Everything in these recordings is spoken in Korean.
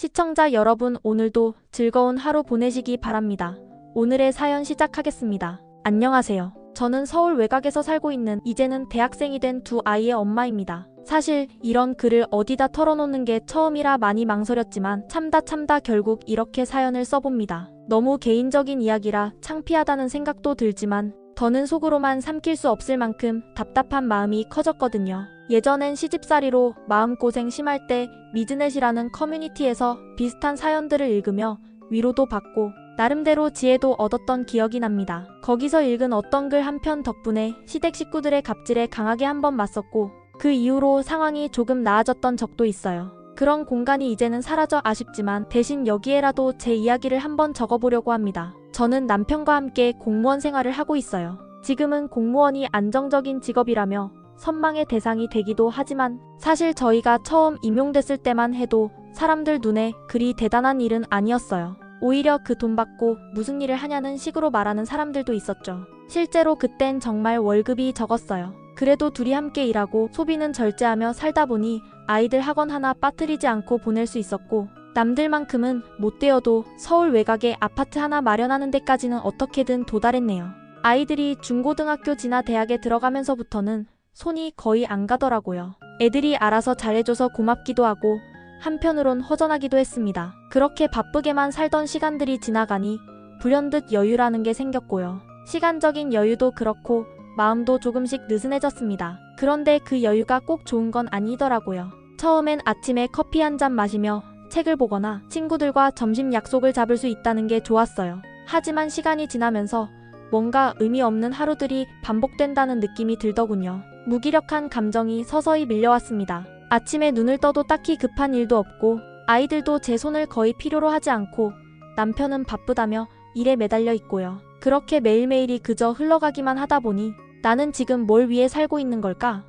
시청자 여러분 오늘도 즐거운 하루 보내시기 바랍니다. 오늘의 사연 시작하겠습니다. 안녕하세요. 저는 서울 외곽에서 살고 있는 이제는 대학생이 된 두 아이의 엄마입니다. 사실 이런 글을 어디다 털어놓는 게 처음이라 많이 망설였지만 참다 참다 결국 이렇게 사연을 써봅니다. 너무 개인적인 이야기라 창피하다는 생각도 들지만 더는 속으로만 삼킬 수 없을 만큼 답답한 마음이 커졌거든요. 예전엔 시집살이로 마음고생 심할 때 미즈넷이라는 커뮤니티에서 비슷한 사연들을 읽으며 위로도 받고 나름대로 지혜도 얻었던 기억이 납니다. 거기서 읽은 어떤 글 한 편 덕분에 시댁 식구들의 갑질에 강하게 한번 맞섰고 그 이후로 상황이 조금 나아졌던 적도 있어요. 그런 공간이 이제는 사라져 아쉽지만 대신 여기에라도 제 이야기를 한번 적어보려고 합니다. 저는 남편과 함께 공무원 생활을 하고 있어요. 지금은 공무원이 안정적인 직업이라며 선망의 대상이 되기도 하지만 사실 저희가 처음 임용됐을 때만 해도 사람들 눈에 그리 대단한 일은 아니었어요. 오히려 그 돈 받고 무슨 일을 하냐는 식으로 말하는 사람들도 있었죠. 실제로 그땐 정말 월급이 적었어요. 그래도 둘이 함께 일하고 소비는 절제하며 살다 보니 아이들 학원 하나 빠뜨리지 않고 보낼 수 있었고 남들만큼은 못 되어도 서울 외곽에 아파트 하나 마련하는 데까지는 어떻게든 도달했네요. 아이들이 중고등학교 지나 대학에 들어가면서부터는 손이 거의 안 가더라고요. 애들이 알아서 잘해줘서 고맙기도 하고 한편으론 허전하기도 했습니다. 그렇게 바쁘게만 살던 시간들이 지나가니 불현듯 여유라는 게 생겼고요. 시간적인 여유도 그렇고 마음도 조금씩 느슨해졌습니다. 그런데 그 여유가 꼭 좋은 건 아니더라고요. 처음엔 아침에 커피 한 잔 마시며 책을 보거나 친구들과 점심 약속을 잡을 수 있다는 게 좋았어요. 하지만 시간이 지나면서 뭔가 의미 없는 하루들이 반복된다는 느낌이 들더군요. 무기력한 감정이 서서히 밀려왔습니다. 아침에 눈을 떠도 딱히 급한 일도 없고 아이들도 제 손을 거의 필요로 하지 않고 남편은 바쁘다며 일에 매달려 있고요. 그렇게 매일매일이 그저 흘러가기만 하다 보니 나는 지금 뭘 위해 살고 있는 걸까?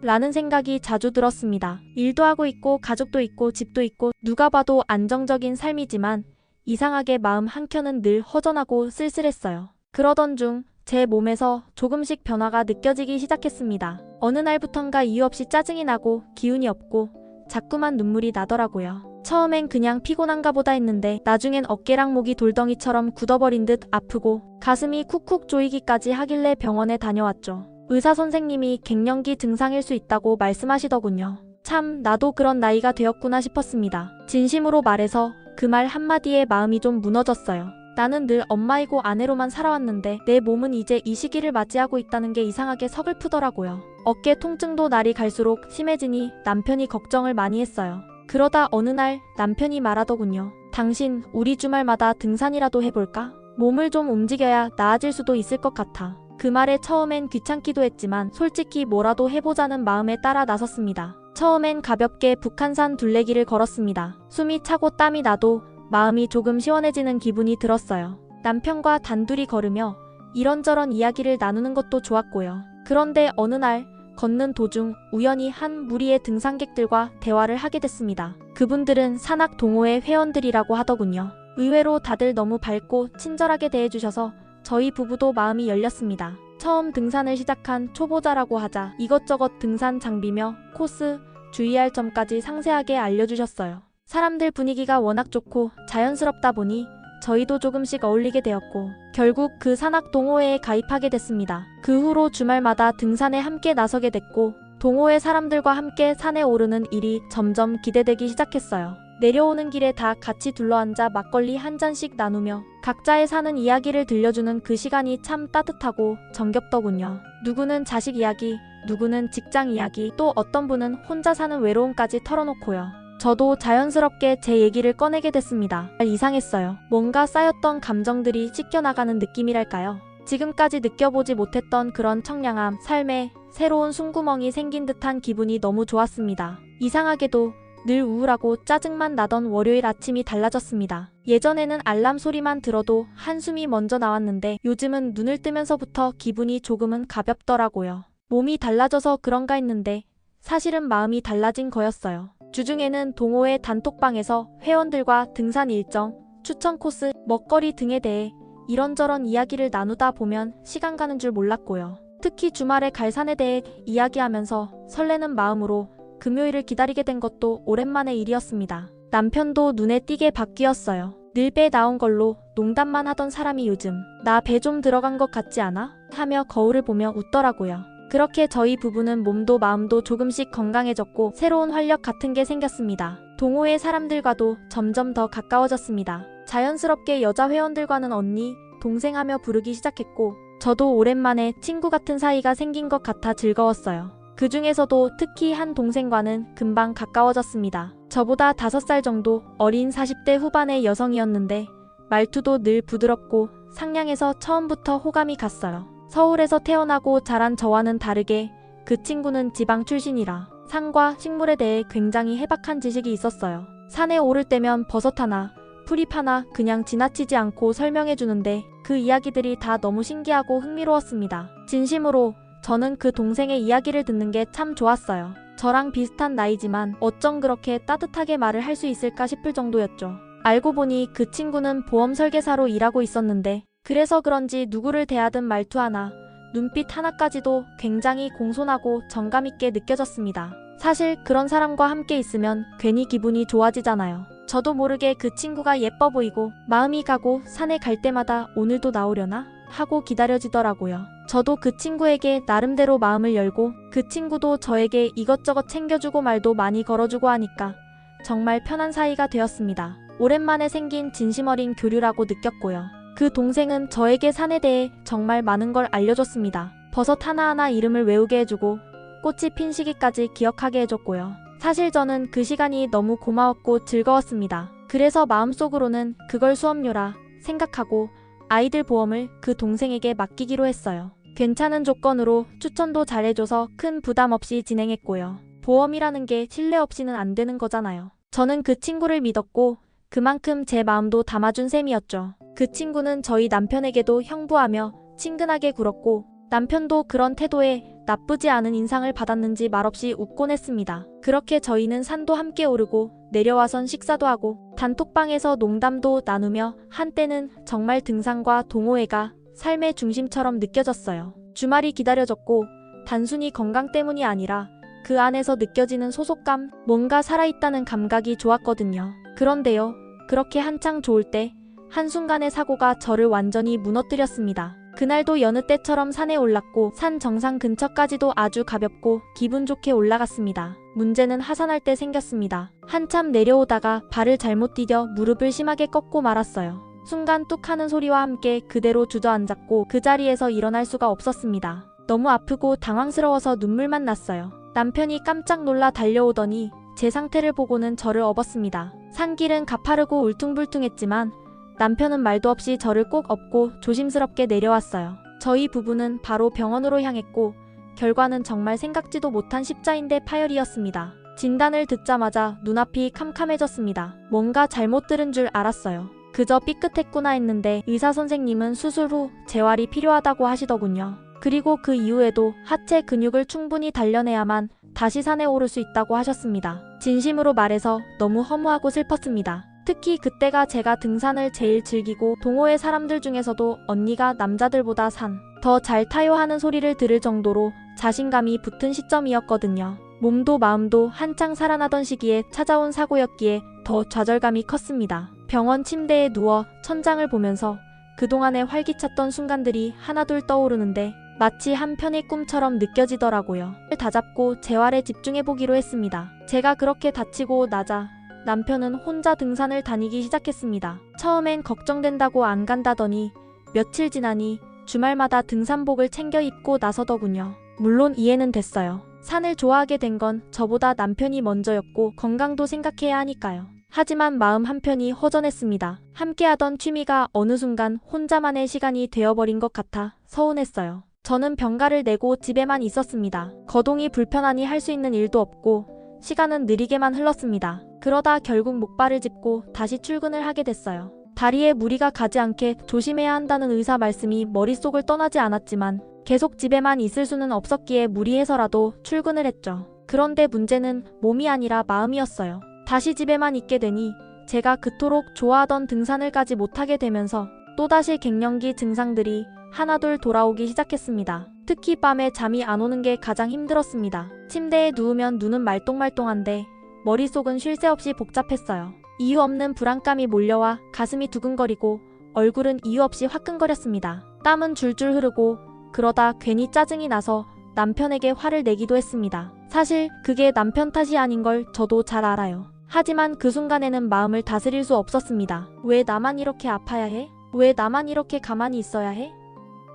라는 생각이 자주 들었습니다. 일도 하고 있고 가족도 있고 집도 있고 누가 봐도 안정적인 삶이지만 이상하게 마음 한켠은 늘 허전하고 쓸쓸했어요. 그러던 중 제 몸에서 조금씩 변화가 느껴지기 시작했습니다. 어느 날부턴가 이유 없이 짜증이 나고 기운이 없고 자꾸만 눈물이 나더라고요. 처음엔 그냥 피곤한가 보다 했는데 나중엔 어깨랑 목이 돌덩이처럼 굳어버린 듯 아프고 가슴이 쿡쿡 조이기까지 하길래 병원에 다녀왔죠. 의사 선생님이 갱년기 증상일 수 있다고 말씀하시더군요. 참 나도 그런 나이가 되었구나 싶었습니다. 진심으로 말해서 그 말 한마디에 마음이 좀 무너졌어요. 나는 늘 엄마이고 아내로만 살아왔는데 내 몸은 이제 이 시기를 맞이하고 있다는 게 이상하게 서글프더라고요. 어깨 통증도 날이 갈수록 심해지니 남편이 걱정을 많이 했어요. 그러다 어느 날 남편이 말하더군요. 당신 우리 주말마다 등산이라도 해볼까? 몸을 좀 움직여야 나아질 수도 있을 것 같아. 그 말에 처음엔 귀찮기도 했지만 솔직히 뭐라도 해보자는 마음에 따라 나섰습니다. 처음엔 가볍게 북한산 둘레길을 걸었습니다. 숨이 차고 땀이 나도 마음이 조금 시원해지는 기분이 들었어요. 남편과 단둘이 걸으며 이런저런 이야기를 나누는 것도 좋았고요. 그런데 어느 날 걷는 도중 우연히 한 무리의 등산객들과 대화를 하게 됐습니다. 그분들은 산악 동호회 회원들이라고 하더군요. 의외로 다들 너무 밝고 친절하게 대해주셔서 저희 부부도 마음이 열렸습니다. 처음 등산을 시작한 초보자라고 하자 이것저것 등산 장비며 코스, 주의할 점까지 상세하게 알려주셨어요. 사람들 분위기가 워낙 좋고 자연스럽다 보니 저희도 조금씩 어울리게 되었고 결국 그 산악 동호회에 가입하게 됐습니다. 그 후로 주말마다 등산에 함께 나서게 됐고 동호회 사람들과 함께 산에 오르는 일이 점점 기대되기 시작했어요. 내려오는 길에 다 같이 둘러앉아 막걸리 한 잔씩 나누며 각자의 사는 이야기를 들려주는 그 시간이 참 따뜻하고 정겹더군요. 누구는 자식 이야기, 누구는 직장 이야기, 또 어떤 분은 혼자 사는 외로움까지 털어놓고요. 저도 자연스럽게 제 얘기를 꺼내게 됐습니다. 이상했어요. 뭔가 쌓였던 감정들이 찢겨나가는 느낌이랄까요? 지금까지 느껴보지 못했던 그런 청량함, 삶에 새로운 숨구멍이 생긴 듯한 기분이 너무 좋았습니다. 이상하게도 늘 우울하고 짜증만 나던 월요일 아침이 달라졌습니다. 예전에는 알람 소리만 들어도 한숨이 먼저 나왔는데 요즘은 눈을 뜨면서부터 기분이 조금은 가볍더라고요. 몸이 달라져서 그런가 했는데 사실은 마음이 달라진 거였어요. 주중에는 동호회 단톡방에서 회원들과 등산 일정, 추천 코스, 먹거리 등에 대해 이런저런 이야기를 나누다 보면 시간 가는 줄 몰랐고요. 특히 주말에 갈 산에 대해 이야기하면서 설레는 마음으로 금요일을 기다리게 된 것도 오랜만의 일이었습니다. 남편도 눈에 띄게 바뀌었어요. 늘 배 나온 걸로 농담만 하던 사람이 요즘 나 배 좀 들어간 것 같지 않아? 하며 거울을 보며 웃더라고요. 그렇게 저희 부부는 몸도 마음도 조금씩 건강해졌고 새로운 활력 같은 게 생겼습니다. 동호회 사람들과도 점점 더 가까워졌습니다. 자연스럽게 여자 회원들과는 언니, 동생 하며 부르기 시작했고 저도 오랜만에 친구 같은 사이가 생긴 것 같아 즐거웠어요. 그 중에서도 특히 한 동생과는 금방 가까워졌습니다. 저보다 5살 정도 어린 40대 후반의 여성이었는데 말투도 늘 부드럽고 상냥해서 처음부터 호감이 갔어요. 서울에서 태어나고 자란 저와는 다르게 그 친구는 지방 출신이라 산과 식물에 대해 굉장히 해박한 지식이 있었어요. 산에 오를 때면 버섯 하나, 풀잎 하나 그냥 지나치지 않고 설명해 주는데 그 이야기들이 다 너무 신기하고 흥미로웠습니다. 진심으로 저는 그 동생의 이야기를 듣는 게 참 좋았어요. 저랑 비슷한 나이지만 어쩜 그렇게 따뜻하게 말을 할 수 있을까 싶을 정도였죠. 알고 보니 그 친구는 보험 설계사로 일하고 있었는데 그래서 그런지 누구를 대하든 말투 하나, 눈빛 하나까지도 굉장히 공손하고 정감있게 느껴졌습니다. 사실 그런 사람과 함께 있으면 괜히 기분이 좋아지잖아요. 저도 모르게 그 친구가 예뻐 보이고 마음이 가고 산에 갈 때마다 오늘도 나오려나? 하고 기다려지더라고요. 저도 그 친구에게 나름대로 마음을 열고 그 친구도 저에게 이것저것 챙겨주고 말도 많이 걸어주고 하니까 정말 편한 사이가 되었습니다. 오랜만에 생긴 진심 어린 교류라고 느꼈고요. 그 동생은 저에게 산에 대해 정말 많은 걸 알려줬습니다. 버섯 하나하나 이름을 외우게 해주고 꽃이 핀 시기까지 기억하게 해줬고요. 사실 저는 그 시간이 너무 고마웠고 즐거웠습니다. 그래서 마음속으로는 그걸 수업료라 생각하고 아이들 보험을 그 동생에게 맡기기로 했어요. 괜찮은 조건으로 추천도 잘해줘서 큰 부담 없이 진행했고요. 보험이라는 게 신뢰 없이는 안 되는 거잖아요. 저는 그 친구를 믿었고 그만큼 제 마음도 담아준 셈이었죠. 그 친구는 저희 남편에게도 형부하며 친근하게 굴었고 남편도 그런 태도에 나쁘지 않은 인상을 받았는지 말없이 웃곤 했습니다. 그렇게 저희는 산도 함께 오르고 내려와선 식사도 하고 단톡방에서 농담도 나누며 한때는 정말 등산과 동호회가 삶의 중심처럼 느껴졌어요. 주말이 기다려졌고 단순히 건강 때문이 아니라 그 안에서 느껴지는 소속감, 뭔가 살아있다는 감각이 좋았거든요. 그런데요, 그렇게 한창 좋을 때 한순간의 사고가 저를 완전히 무너뜨렸습니다. 그날도 여느 때처럼 산에 올랐고 산 정상 근처까지도 아주 가볍고 기분 좋게 올라갔습니다. 문제는 하산할 때 생겼습니다. 한참 내려오다가 발을 잘못 디뎌 무릎을 심하게 꺾고 말았어요. 순간 뚝 하는 소리와 함께 그대로 주저앉았고 그 자리에서 일어날 수가 없었습니다. 너무 아프고 당황스러워서 눈물만 났어요. 남편이 깜짝 놀라 달려오더니 제 상태를 보고는 저를 업었습니다. 산길은 가파르고 울퉁불퉁했지만 남편은 말도 없이 저를 꼭 업고 조심스럽게 내려왔어요. 저희 부부는 바로 병원으로 향했고 결과는 정말 생각지도 못한 십자인대 파열이었습니다. 진단을 듣자마자 눈앞이 캄캄해졌습니다. 뭔가 잘못 들은 줄 알았어요. 그저 삐끗했구나 했는데 의사 선생님은 수술 후 재활이 필요하다고 하시더군요. 그리고 그 이후에도 하체 근육을 충분히 단련해야만 다시 산에 오를 수 있다고 하셨습니다. 진심으로 말해서 너무 허무하고 슬펐습니다. 특히 그때가 제가 등산을 제일 즐기고 동호회 사람들 중에서도 언니가 남자들보다 산 더 잘 타요 하는 소리를 들을 정도로 자신감이 붙은 시점이었거든요. 몸도 마음도 한창 살아나던 시기에 찾아온 사고였기에 더 좌절감이 컸습니다. 병원 침대에 누워 천장을 보면서 그동안에 활기찼던 순간들이 하나둘 떠오르는데 마치 한 편의 꿈처럼 느껴지더라고요. 다 잡고 재활에 집중해보기로 했습니다. 제가 그렇게 다치고 나자 남편은 혼자 등산을 다니기 시작했습니다. 처음엔 걱정된다고 안 간다더니 며칠 지나니 주말마다 등산복을 챙겨 입고 나서더군요. 물론 이해는 됐어요. 산을 좋아하게 된 건 저보다 남편이 먼저였고 건강도 생각해야 하니까요. 하지만 마음 한편이 허전했습니다. 함께하던 취미가 어느 순간 혼자만의 시간이 되어버린 것 같아 서운했어요. 저는 병가를 내고 집에만 있었습니다. 거동이 불편하니 할 수 있는 일도 없고 시간은 느리게만 흘렀습니다. 그러다 결국 목발을 짚고 다시 출근을 하게 됐어요. 다리에 무리가 가지 않게 조심해야 한다는 의사 말씀이 머릿속을 떠나지 않았지만 계속 집에만 있을 수는 없었기에 무리해서라도 출근을 했죠. 그런데 문제는 몸이 아니라 마음이었어요. 다시 집에만 있게 되니 제가 그토록 좋아하던 등산을 가지 못하게 되면서 또다시 갱년기 증상들이 하나둘 돌아오기 시작했습니다. 특히 밤에 잠이 안 오는 게 가장 힘들었습니다. 침대에 누우면 눈은 말똥말똥한데 머릿속은 쉴 새 없이 복잡했어요. 이유 없는 불안감이 몰려와 가슴이 두근거리고 얼굴은 이유 없이 화끈거렸습니다. 땀은 줄줄 흐르고 그러다 괜히 짜증이 나서 남편에게 화를 내기도 했습니다. 사실 그게 남편 탓이 아닌 걸 저도 잘 알아요. 하지만 그 순간에는 마음을 다스릴 수 없었습니다. 왜 나만 이렇게 아파야 해? 왜 나만 이렇게 가만히 있어야 해?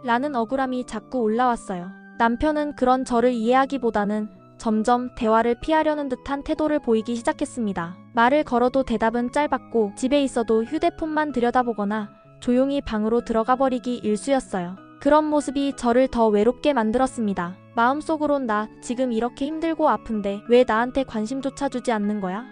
라는 억울함이 자꾸 올라왔어요. 남편은 그런 저를 이해하기보다는 점점 대화를 피하려는 듯한 태도를 보이기 시작했습니다. 말을 걸어도 대답은 짧았고 집에 있어도 휴대폰만 들여다보거나 조용히 방으로 들어가 버리기 일쑤였어요. 그런 모습이 저를 더 외롭게 만들었습니다. 마음속으론 나 지금 이렇게 힘들고 아픈데 왜 나한테 관심조차 주지 않는 거야?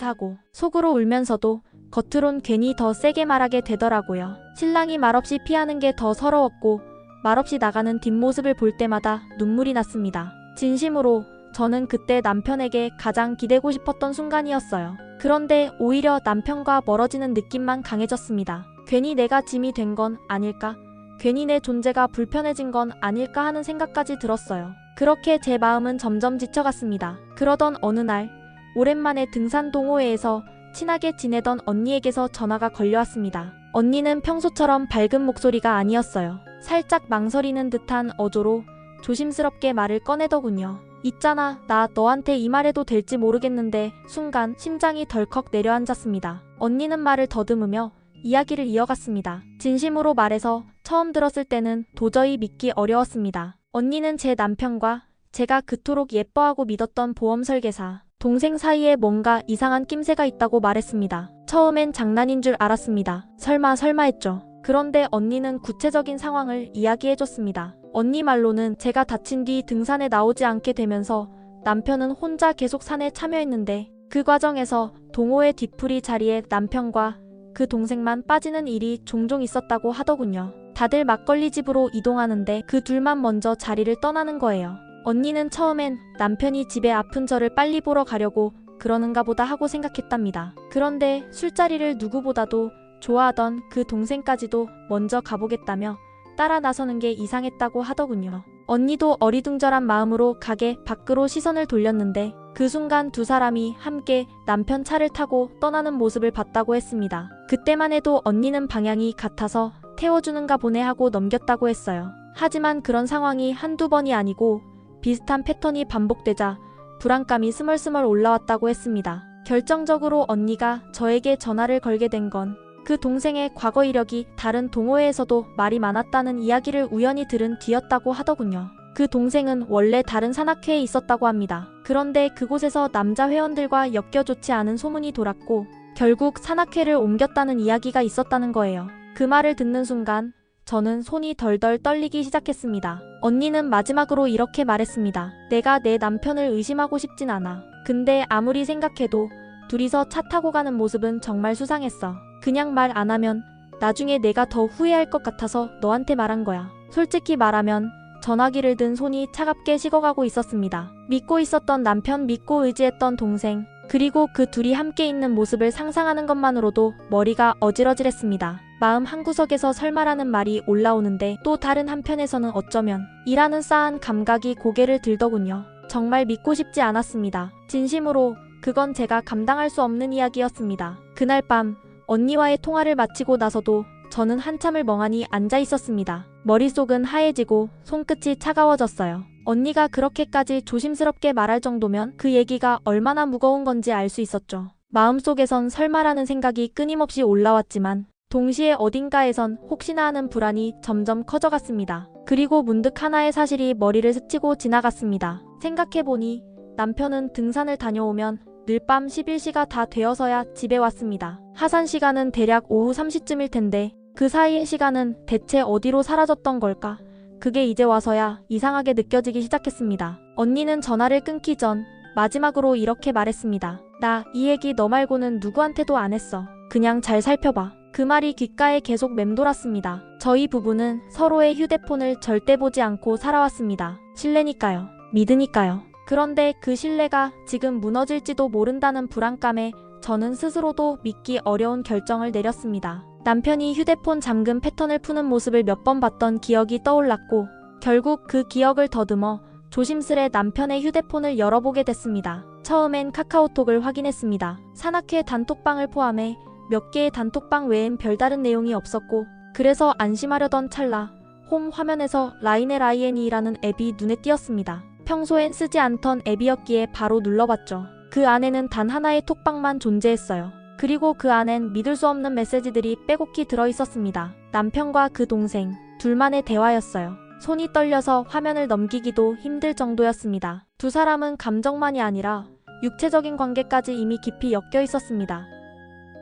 하고 속으로 울면서도 겉으론 괜히 더 세게 말하게 되더라고요. 신랑이 말없이 피하는 게 더 서러웠고 말없이 나가는 뒷모습을 볼 때마다 눈물이 났습니다. 진심으로 저는 그때 남편에게 가장 기대고 싶었던 순간이었어요. 그런데 오히려 남편과 멀어지는 느낌만 강해졌습니다. 괜히 내가 짐이 된 건 아닐까? 괜히 내 존재가 불편해진 건 아닐까 하는 생각까지 들었어요. 그렇게 제 마음은 점점 지쳐갔습니다. 그러던 어느 날, 오랜만에 등산 동호회에서 친하게 지내던 언니에게서 전화가 걸려왔습니다. 언니는 평소처럼 밝은 목소리가 아니었어요. 살짝 망설이는 듯한 어조로 조심스럽게 말을 꺼내더군요. 있잖아, 나 너한테 이 말해도 될지 모르겠는데 순간 심장이 덜컥 내려앉았습니다. 언니는 말을 더듬으며 이야기를 이어갔습니다. 진심으로 말해서 처음 들었을 때는 도저히 믿기 어려웠습니다. 언니는 제 남편과 제가 그토록 예뻐하고 믿었던 보험 설계사, 동생 사이에 뭔가 이상한 낌새가 있다고 말했습니다. 처음엔 장난인 줄 알았습니다. 설마 설마 했죠. 그런데 언니는 구체적인 상황을 이야기해줬습니다. 언니 말로는 제가 다친 뒤 등산에 나오지 않게 되면서 남편은 혼자 계속 산에 참여했는데 그 과정에서 동호회 뒤풀이 자리에 남편과 그 동생만 빠지는 일이 종종 있었다고 하더군요. 다들 막걸리 집으로 이동하는데 그 둘만 먼저 자리를 떠나는 거예요. 언니는 처음엔 남편이 집에 아픈 저를 빨리 보러 가려고 그러는가 보다 하고 생각했답니다. 그런데 술자리를 누구보다도 좋아하던 그 동생까지도 먼저 가보겠다며 따라 나서는 게 이상했다고 하더군요. 언니도 어리둥절한 마음으로 가게 밖으로 시선을 돌렸는데 그 순간 두 사람이 함께 남편 차를 타고 떠나는 모습을 봤다고 했습니다. 그때만 해도 언니는 방향이 같아서 태워주는가 보네 하고 넘겼다고 했어요. 하지만 그런 상황이 한두 번이 아니고 비슷한 패턴이 반복되자 불안감이 스멀스멀 올라왔다고 했습니다. 결정적으로 언니가 저에게 전화를 걸게 된 건 그 동생의 과거 이력이 다른 동호회에서도 말이 많았다는 이야기를 우연히 들은 뒤였다고 하더군요. 그 동생은 원래 다른 산악회에 있었다고 합니다. 그런데 그곳에서 남자 회원들과 엮여 좋지 않은 소문이 돌았고 결국 산악회를 옮겼다는 이야기가 있었다는 거예요. 그 말을 듣는 순간 저는 손이 덜덜 떨리기 시작했습니다. 언니는 마지막으로 이렇게 말했습니다. 내가 내 남편을 의심하고 싶진 않아. 근데 아무리 생각해도 둘이서 차 타고 가는 모습은 정말 수상했어. 그냥 말 안 하면 나중에 내가 더 후회할 것 같아서 너한테 말한 거야. 솔직히 말하면 전화기를 든 손이 차갑게 식어가고 있었습니다. 믿고 있었던 남편, 믿고 의지했던 동생, 그리고 그 둘이 함께 있는 모습을 상상하는 것만으로도 머리가 어질어질했습니다. 마음 한구석에서 설마라는 말이 올라오는데 또 다른 한편에서는 어쩌면 이라는 싸한 감각이 고개를 들더군요. 정말 믿고 싶지 않았습니다. 진심으로 그건 제가 감당할 수 없는 이야기였습니다. 그날 밤 언니와의 통화를 마치고 나서도 저는 한참을 멍하니 앉아 있었습니다. 머릿속은 하얘지고 손끝이 차가워졌어요. 언니가 그렇게까지 조심스럽게 말할 정도면 그 얘기가 얼마나 무거운 건지 알 수 있었죠. 마음속에선 설마라는 생각이 끊임없이 올라왔지만 동시에 어딘가에선 혹시나 하는 불안이 점점 커져갔습니다. 그리고 문득 하나의 사실이 머리를 스치고 지나갔습니다. 생각해보니 남편은 등산을 다녀오면 늘 밤 11시가 다 되어서야 집에 왔습니다. 하산 시간은 대략 오후 3시쯤일 텐데 그 사이의 시간은 대체 어디로 사라졌던 걸까? 그게 이제 와서야 이상하게 느껴지기 시작했습니다. 언니는 전화를 끊기 전 마지막으로 이렇게 말했습니다. 나 이 얘기 너 말고는 누구한테도 안 했어. 그냥 잘 살펴봐. 그 말이 귓가에 계속 맴돌았습니다. 저희 부부는 서로의 휴대폰을 절대 보지 않고 살아왔습니다. 신뢰니까요. 믿으니까요. 그런데 그 신뢰가 지금 무너질지도 모른다는 불안감에 저는 스스로도 믿기 어려운 결정을 내렸습니다. 남편이 휴대폰 잠금 패턴을 푸는 모습을 몇 번 봤던 기억이 떠올랐고 결국 그 기억을 더듬어 조심스레 남편의 휴대폰을 열어보게 됐습니다. 처음엔 카카오톡을 확인했습니다. 산악회 단톡방을 포함해 몇 개의 단톡방 외엔 별다른 내용이 없었고 그래서 안심하려던 찰나 홈 화면에서 라인의 라이엔이라는 앱이 눈에 띄었습니다. 평소엔 쓰지 않던 앱이었기에 바로 눌러봤죠. 그 안에는 단 하나의 톡방만 존재했어요. 그리고 그 안엔 믿을 수 없는 메시지들이 빼곡히 들어있었습니다. 남편과 그 동생, 둘만의 대화였어요. 손이 떨려서 화면을 넘기기도 힘들 정도였습니다. 두 사람은 감정만이 아니라 육체적인 관계까지 이미 깊이 엮여 있었습니다.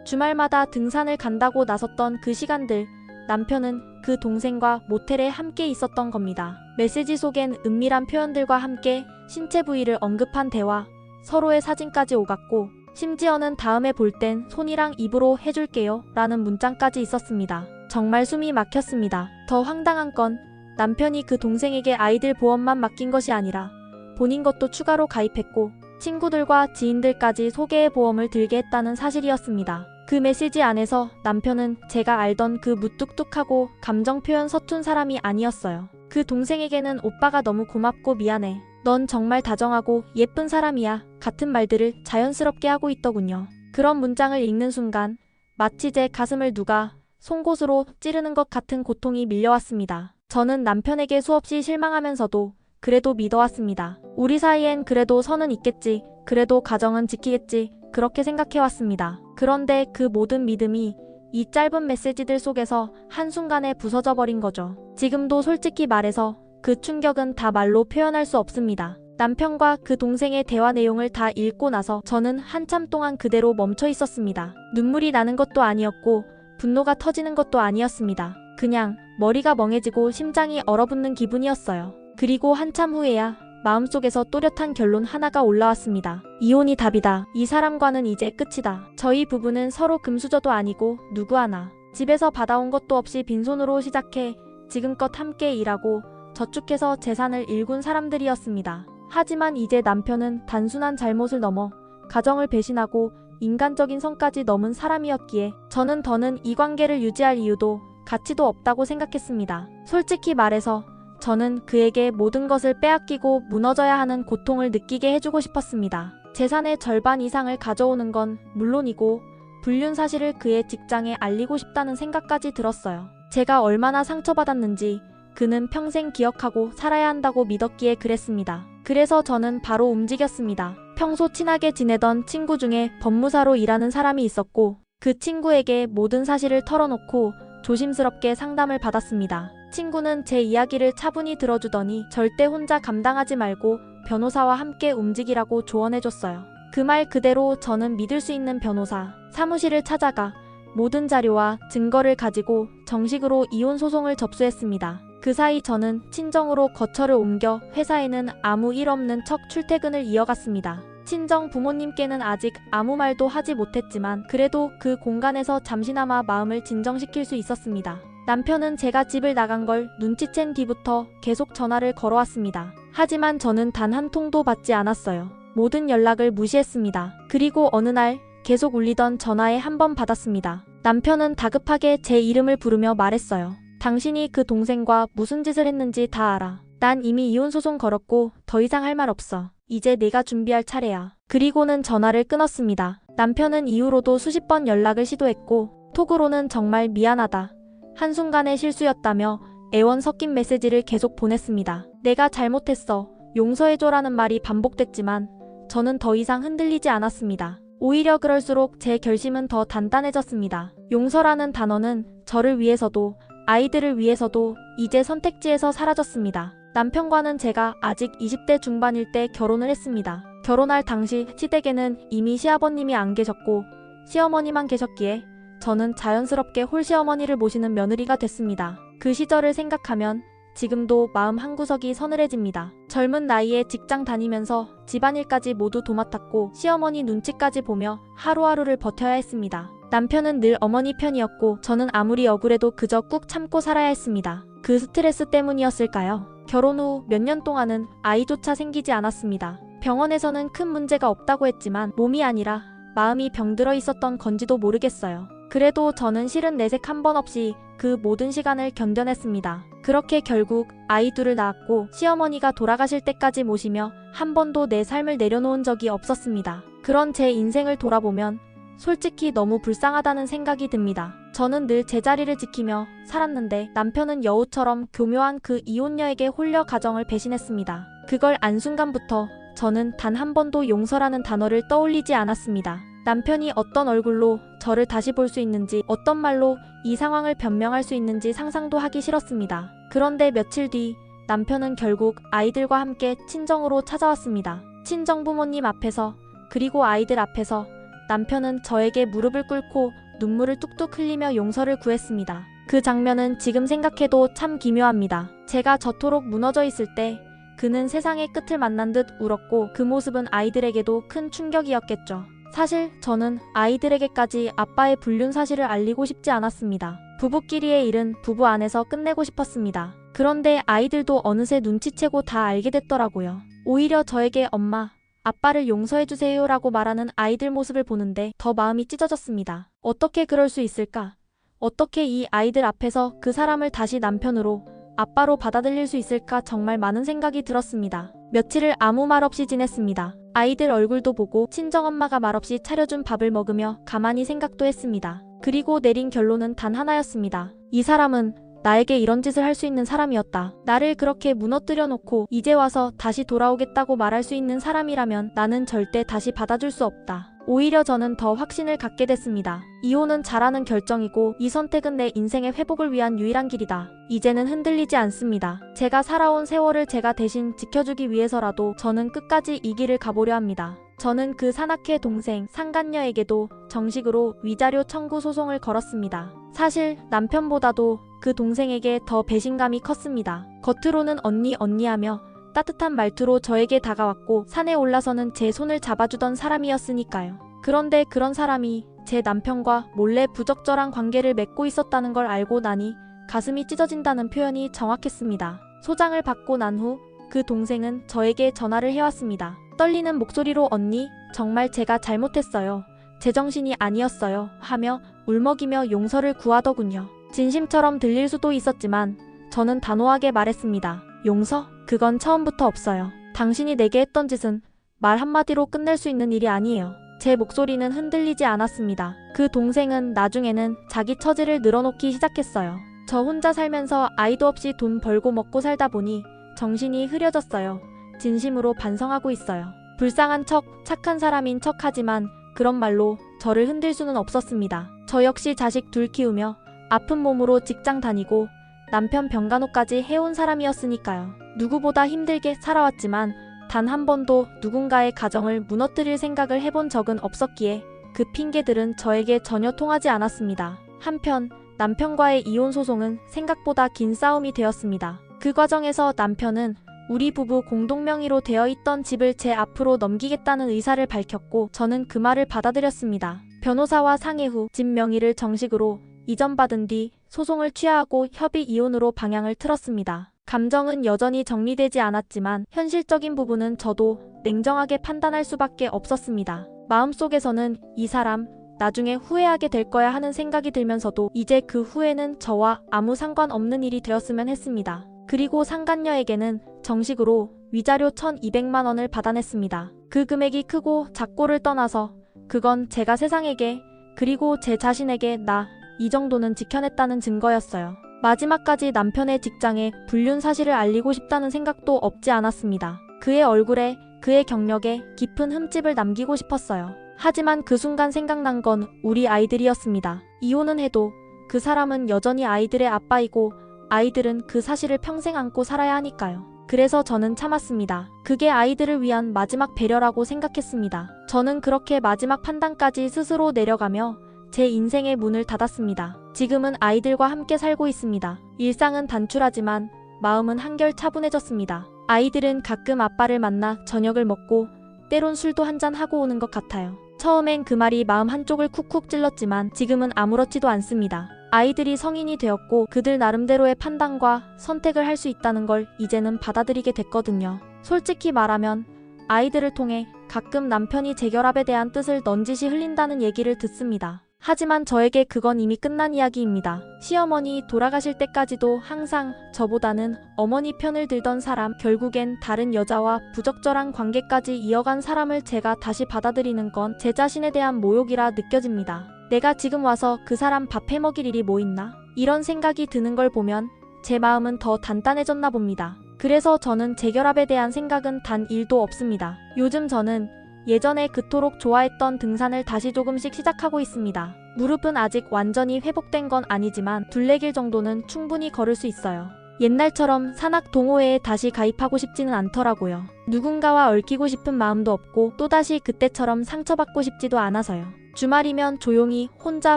주말마다 등산을 간다고 나섰던 그 시간들, 남편은 그 동생과 모텔에 함께 있었던 겁니다. 메시지 속엔 은밀한 표현들과 함께 신체 부위를 언급한 대화, 서로의 사진까지 오갔고, 심지어는 다음에 볼 땐 손이랑 입으로 해줄게요 라는 문장까지 있었습니다. 정말 숨이 막혔습니다. 더 황당한 건 남편이 그 동생에게 아이들 보험만 맡긴 것이 아니라 본인 것도 추가로 가입했고 친구들과 지인들까지 소개의 보험을 들게 했다는 사실이었습니다. 그 메시지 안에서 남편은 제가 알던 그 무뚝뚝하고 감정 표현 서툰 사람이 아니었어요. 그 동생에게는 오빠가 너무 고맙고 미안해. 넌 정말 다정하고 예쁜 사람이야. 같은 말들을 자연스럽게 하고 있더군요. 그런 문장을 읽는 순간 마치 제 가슴을 누가 송곳으로 찌르는 것 같은 고통이 밀려왔습니다. 저는 남편에게 수없이 실망하면서도 그래도 믿어왔습니다. 우리 사이엔 그래도 선은 있겠지. 그래도 가정은 지키겠지. 그렇게 생각해왔습니다. 그런데 그 모든 믿음이 이 짧은 메시지들 속에서 한순간에 부서져 버린 거죠. 지금도 솔직히 말해서 그 충격은 다 말로 표현할 수 없습니다. 남편과 그 동생의 대화 내용을 다 읽고 나서 저는 한참 동안 그대로 멈춰 있었습니다. 눈물이 나는 것도 아니었고 분노가 터지는 것도 아니었습니다. 그냥 머리가 멍해지고 심장이 얼어붙는 기분이었어요. 그리고 한참 후에야 마음속에서 또렷한 결론 하나가 올라왔습니다. 이혼이 답이다. 이 사람과는 이제 끝이다. 저희 부부는 서로 금수저도 아니고 누구 하나 집에서 받아온 것도 없이 빈손으로 시작해 지금껏 함께 일하고 저축해서 재산을 일군 사람들이었습니다. 하지만 이제 남편은 단순한 잘못을 넘어 가정을 배신하고 인간적인 선까지 넘은 사람이었기에 저는 더는 이 관계를 유지할 이유도 가치도 없다고 생각했습니다. 솔직히 말해서 저는 그에게 모든 것을 빼앗기고 무너져야 하는 고통을 느끼게 해주고 싶었습니다. 재산의 절반 이상을 가져오는 건 물론이고 불륜 사실을 그의 직장에 알리고 싶다는 생각까지 들었어요. 제가 얼마나 상처받았는지 그는 평생 기억하고 살아야 한다고 믿었기에 그랬습니다. 그래서 저는 바로 움직였습니다. 평소 친하게 지내던 친구 중에 법무사로 일하는 사람이 있었고 그 친구에게 모든 사실을 털어놓고 조심스럽게 상담을 받았습니다. 친구는 제 이야기를 차분히 들어주더니 절대 혼자 감당하지 말고 변호사와 함께 움직이라고 조언해줬어요. 그 말 그대로 저는 믿을 수 있는 변호사, 사무실을 찾아가 모든 자료와 증거를 가지고 정식으로 이혼 소송을 접수했습니다. 그 사이 저는 친정으로 거처를 옮겨 회사에는 아무 일 없는 척 출퇴근을 이어갔습니다. 친정 부모님께는 아직 아무 말도 하지 못했지만 그래도 그 공간에서 잠시나마 마음을 진정시킬 수 있었습니다. 남편은 제가 집을 나간 걸 눈치챈 뒤부터 계속 전화를 걸어왔습니다. 하지만 저는 단 한 통도 받지 않았어요. 모든 연락을 무시했습니다. 그리고 어느 날 계속 울리던 전화에 한 번 받았습니다. 남편은 다급하게 제 이름을 부르며 말했어요. 당신이 그 동생과 무슨 짓을 했는지 다 알아. 난 이미 이혼 소송 걸었고 더 이상 할 말 없어. 이제 내가 준비할 차례야. 그리고는 전화를 끊었습니다. 남편은 이후로도 수십 번 연락을 시도했고 톡으로는 정말 미안하다. 한순간의 실수였다며 애원 섞인 메시지를 계속 보냈습니다. 내가 잘못했어. 용서해줘라는 말이 반복됐지만 저는 더 이상 흔들리지 않았습니다. 오히려 그럴수록 제 결심은 더 단단해졌습니다. 용서라는 단어는 저를 위해서도 아이들을 위해서도 이제 선택지에서 사라졌습니다. 남편과는 제가 아직 20대 중반일 때 결혼을 했습니다. 결혼할 당시 시댁에는 이미 시아버님이 안 계셨고 시어머니만 계셨기에 저는 자연스럽게 홀시어머니를 모시는 며느리가 됐습니다. 그 시절을 생각하면 지금도 마음 한구석이 서늘해집니다. 젊은 나이에 직장 다니면서 집안일까지 모두 도맡았고 시어머니 눈치까지 보며 하루하루를 버텨야 했습니다. 남편은 늘 어머니 편이었고 저는 아무리 억울해도 그저 꾹 참고 살아야 했습니다. 그 스트레스 때문이었을까요? 결혼 후 몇 년 동안은 아이조차 생기지 않았습니다. 병원에서는 큰 문제가 없다고 했지만 몸이 아니라 마음이 병들어 있었던 건지도 모르겠어요. 그래도 저는 실은 내색 한 번 없이 그 모든 시간을 견뎌냈습니다. 그렇게 결국 아이 둘을 낳았고 시어머니가 돌아가실 때까지 모시며 한 번도 내 삶을 내려놓은 적이 없었습니다. 그런 제 인생을 돌아보면 솔직히 너무 불쌍하다는 생각이 듭니다. 저는 늘 제자리를 지키며 살았는데 남편은 여우처럼 교묘한 그 이혼녀에게 홀려 가정을 배신했습니다. 그걸 안 순간부터 저는 단 한 번도 용서라는 단어를 떠올리지 않았습니다. 남편이 어떤 얼굴로 저를 다시 볼 수 있는지 어떤 말로 이 상황을 변명할 수 있는지 상상도 하기 싫었습니다. 그런데 며칠 뒤 남편은 결국 아이들과 함께 친정으로 찾아왔습니다. 친정 부모님 앞에서 그리고 아이들 앞에서 남편은 저에게 무릎을 꿇고 눈물을 뚝뚝 흘리며 용서를 구했습니다. 그 장면은 지금 생각해도 참 기묘합니다. 제가 저토록 무너져 있을 때 그는 세상의 끝을 만난 듯 울었고 그 모습은 아이들에게도 큰 충격이었겠죠. 사실 저는 아이들에게까지 아빠의 불륜 사실을 알리고 싶지 않았습니다. 부부끼리의 일은 부부 안에서 끝내고 싶었습니다. 그런데 아이들도 어느새 눈치채고 다 알게 됐더라고요. 오히려 저에게 엄마, 아빠를 용서해주세요 라고 말하는 아이들 모습을 보는데 더 마음이 찢어졌습니다. 어떻게 그럴 수 있을까? 어떻게 이 아이들 앞에서 그 사람을 다시 남편으로, 아빠로 받아들일 수 있을까 정말 많은 생각이 들었습니다. 며칠을 아무 말 없이 지냈습니다. 아이들 얼굴도 보고 친정엄마가 말없이 차려준 밥을 먹으며 가만히 생각도 했습니다. 그리고 내린 결론은 단 하나였습니다. 이 사람은 나에게 이런 짓을 할 수 있는 사람이었다. 나를 그렇게 무너뜨려 놓고 이제 와서 다시 돌아오겠다고 말할 수 있는 사람이라면 나는 절대 다시 받아줄 수 없다. 오히려 저는 더 확신을 갖게 됐습니다. 이혼은 잘하는 결정이고 이 선택은 내 인생의 회복을 위한 유일한 길이다. 이제는 흔들리지 않습니다. 제가 살아온 세월을 제가 대신 지켜주기 위해서라도 저는 끝까지 이 길을 가보려 합니다. 저는 그 산악회 동생 상간녀에게도 정식으로 위자료 청구 소송을 걸었습니다. 사실 남편보다도 그 동생에게 더 배신감이 컸습니다. 겉으로는 언니 언니하며 따뜻한 말투로 저에게 다가왔고 산에 올라서는 제 손을 잡아주던 사람이었으니까요. 그런데 그런 사람이 제 남편과 몰래 부적절한 관계를 맺고 있었다는 걸 알고 나니 가슴이 찢어진다는 표현이 정확했습니다. 소장을 받고 난 후 그 동생은 저에게 전화를 해왔습니다. 떨리는 목소리로 언니, 정말 제가 잘못했어요. 제정신이 아니었어요. 하며 울먹이며 용서를 구하더군요. 진심처럼 들릴 수도 있었지만 저는 단호하게 말했습니다. 용서? 그건 처음부터 없어요. 당신이 내게 했던 짓은 말 한마디로 끝낼 수 있는 일이 아니에요. 제 목소리는 흔들리지 않았습니다. 그 동생은 나중에는 자기 처지를 늘어놓기 시작했어요. 저 혼자 살면서 아이도 없이 돈 벌고 먹고 살다 보니 정신이 흐려졌어요. 진심으로 반성하고 있어요. 불쌍한 척, 착한 사람인 척 하지만 그런 말로 저를 흔들 수는 없었습니다. 저 역시 자식 둘 키우며 아픈 몸으로 직장 다니고 남편 병간호까지 해온 사람이었으니까요. 누구보다 힘들게 살아왔지만 단 한 번도 누군가의 가정을 무너뜨릴 생각을 해본 적은 없었기에 그 핑계들은 저에게 전혀 통하지 않았습니다. 한편 남편과의 이혼 소송은 생각보다 긴 싸움이 되었습니다. 그 과정에서 남편은 우리 부부 공동명의로 되어 있던 집을 제 앞으로 넘기겠다는 의사를 밝혔고 저는 그 말을 받아들였습니다. 변호사와 상의 후집 명의를 정식으로 이전받은 뒤 소송을 취하하고 협의 이혼으로 방향을 틀었습니다. 감정은 여전히 정리되지 않았지만 현실적인 부분은 저도 냉정하게 판단할 수밖에 없었습니다. 마음속에서는 이 사람 나중에 후회하게 될 거야 하는 생각이 들면서도 이제 그 후회는 저와 아무 상관없는 일이 되었으면 했습니다. 그리고 상간녀에게는 정식으로 위자료 1200만 원을 받아냈습니다. 그 금액이 크고 작고를 떠나서 그건 제가 세상에게 그리고 제 자신에게 나 이 정도는 지켜냈다는 증거였어요. 마지막까지 남편의 직장에 불륜 사실을 알리고 싶다는 생각도 없지 않았습니다. 그의 얼굴에 그의 경력에 깊은 흠집을 남기고 싶었어요. 하지만 그 순간 생각난 건 우리 아이들이었습니다. 이혼은 해도 그 사람은 여전히 아이들의 아빠이고 아이들은 그 사실을 평생 안고 살아야 하니까요. 그래서 저는 참았습니다. 그게 아이들을 위한 마지막 배려라고 생각했습니다. 저는 그렇게 마지막 판단까지 스스로 내려가며 제 인생의 문을 닫았습니다. 지금은 아이들과 함께 살고 있습니다. 일상은 단출하지만 마음은 한결 차분해졌습니다. 아이들은 가끔 아빠를 만나 저녁을 먹고 때론 술도 한잔 하고 오는 것 같아요. 처음엔 그 말이 마음 한쪽을 쿡쿡 찔렀지만 지금은 아무렇지도 않습니다. 아이들이 성인이 되었고 그들 나름대로의 판단과 선택을 할 수 있다는 걸 이제는 받아들이게 됐거든요. 솔직히 말하면 아이들을 통해 가끔 남편이 재결합에 대한 뜻을 넌지시 흘린다는 얘기를 듣습니다. 하지만 저에게 그건 이미 끝난 이야기입니다. 시어머니 돌아가실 때까지도 항상 저보다는 어머니 편을 들던 사람, 결국엔 다른 여자와 부적절한 관계까지 이어간 사람을 제가 다시 받아들이는 건 제 자신에 대한 모욕이라 느껴집니다. 내가 지금 와서 그 사람 밥 해먹일 일이 뭐 있나? 이런 생각이 드는 걸 보면 제 마음은 더 단단해졌나 봅니다. 그래서 저는 재결합에 대한 생각은 단 1도 없습니다. 요즘 저는 예전에 그토록 좋아했던 등산을 다시 조금씩 시작하고 있습니다. 무릎은 아직 완전히 회복된 건 아니지만 둘레길 정도는 충분히 걸을 수 있어요. 옛날처럼 산악 동호회에 다시 가입하고 싶지는 않더라고요. 누군가와 얽히고 싶은 마음도 없고 또다시 그때처럼 상처받고 싶지도 않아서요. 주말이면 조용히 혼자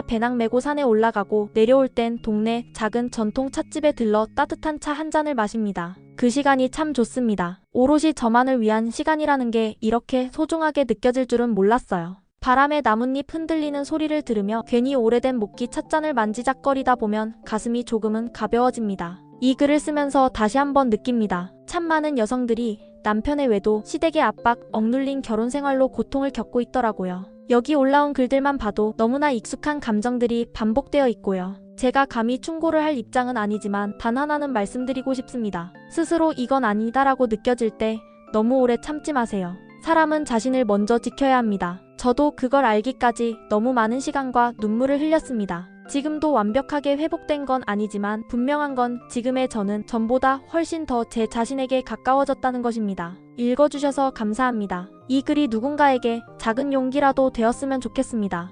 배낭 메고 산에 올라가고 내려올 땐 동네 작은 전통 찻집에 들러 따뜻한 차 한 잔을 마십니다. 그 시간이 참 좋습니다. 오롯이 저만을 위한 시간이라는 게 이렇게 소중하게 느껴질 줄은 몰랐어요. 바람에 나뭇잎 흔들리는 소리를 들으며 괜히 오래된 목기 찻잔을 만지작거리다 보면 가슴이 조금은 가벼워집니다. 이 글을 쓰면서 다시 한번 느낍니다. 참 많은 여성들이 남편의 외도, 시댁의 압박, 억눌린 결혼 생활로 고통을 겪고 있더라고요. 여기 올라온 글들만 봐도 너무나 익숙한 감정들이 반복되어 있고요. 제가 감히 충고를 할 입장은 아니지만 단 하나는 말씀드리고 싶습니다. 스스로 이건 아니다라고 느껴질 때 너무 오래 참지 마세요. 사람은 자신을 먼저 지켜야 합니다. 저도 그걸 알기까지 너무 많은 시간과 눈물을 흘렸습니다. 지금도 완벽하게 회복된 건 아니지만 분명한 건 지금의 저는 전보다 훨씬 더 제 자신에게 가까워졌다는 것입니다. 읽어주셔서 감사합니다. 이 글이 누군가에게 작은 용기라도 되었으면 좋겠습니다.